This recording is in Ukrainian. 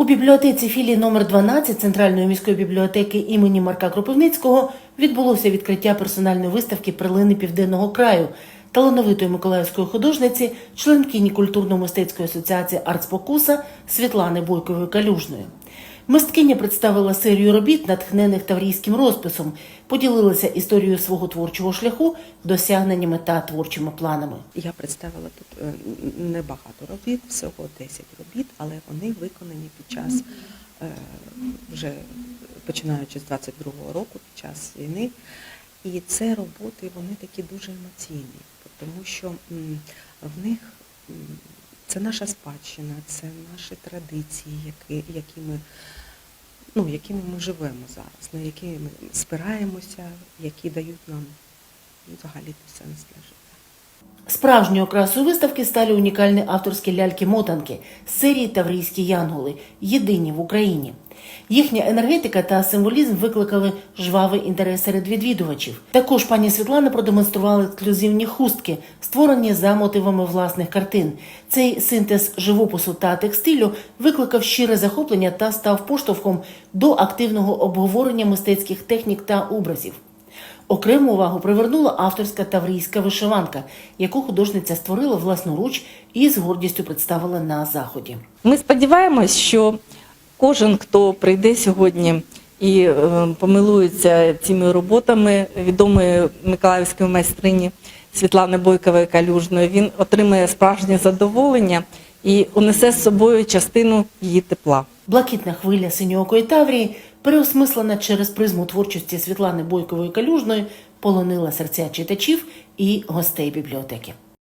У бібліотеці філії номер 12 Центральної міської бібліотеки імені Марка Кропивницького відбулося відкриття персональної виставки Прилини Південного краю талановитої миколаївської художниці, членкині культурно-мистецької асоціації «Артспокуса» Світлани Бойкової Калюжної. Мисткиня представила серію робіт, натхнених таврійським розписом, поділилася історією свого творчого шляху, досягненнями та творчими планами. Я представила тут е, небагато робіт, всього 10 робіт, але вони виконані під час е, вже починаючи з 22-го року, під час війни. І це роботи, вони такі дуже емоційні, тому що в них це наша спадщина, це наші традиції, які, які ми, ну, якими ми живемо зараз, на які ми спираємося, які дають нам ну, взагалі сенс для життя. Справжньою красою виставки стали унікальні авторські ляльки-мотанки з серії Таврійські Янголи, єдині в Україні. Їхня енергетика та символізм викликали жвавий інтерес серед відвідувачів. Також пані Світлана продемонструвала ексклюзивні хустки, створені за мотивами власних картин. Цей синтез живопису та текстилю викликав щире захоплення та став поштовхом до активного обговорення мистецьких технік та образів. Окрему увагу привернула авторська таврійська вишиванка, яку художниця створила власноруч і з гордістю представила на заході. Ми сподіваємось, що кожен, хто прийде сьогодні і е, помилується цими роботами відомої миколаївської майстрині Світлани Бойкової Калюжної, він отримає справжнє задоволення і унесе з собою частину її тепла. Блакитна хвиля синьоокої Таврії, переосмислена через призму творчості Світлани Бойкової Калюжної, полонила серця читачів і гостей бібліотеки.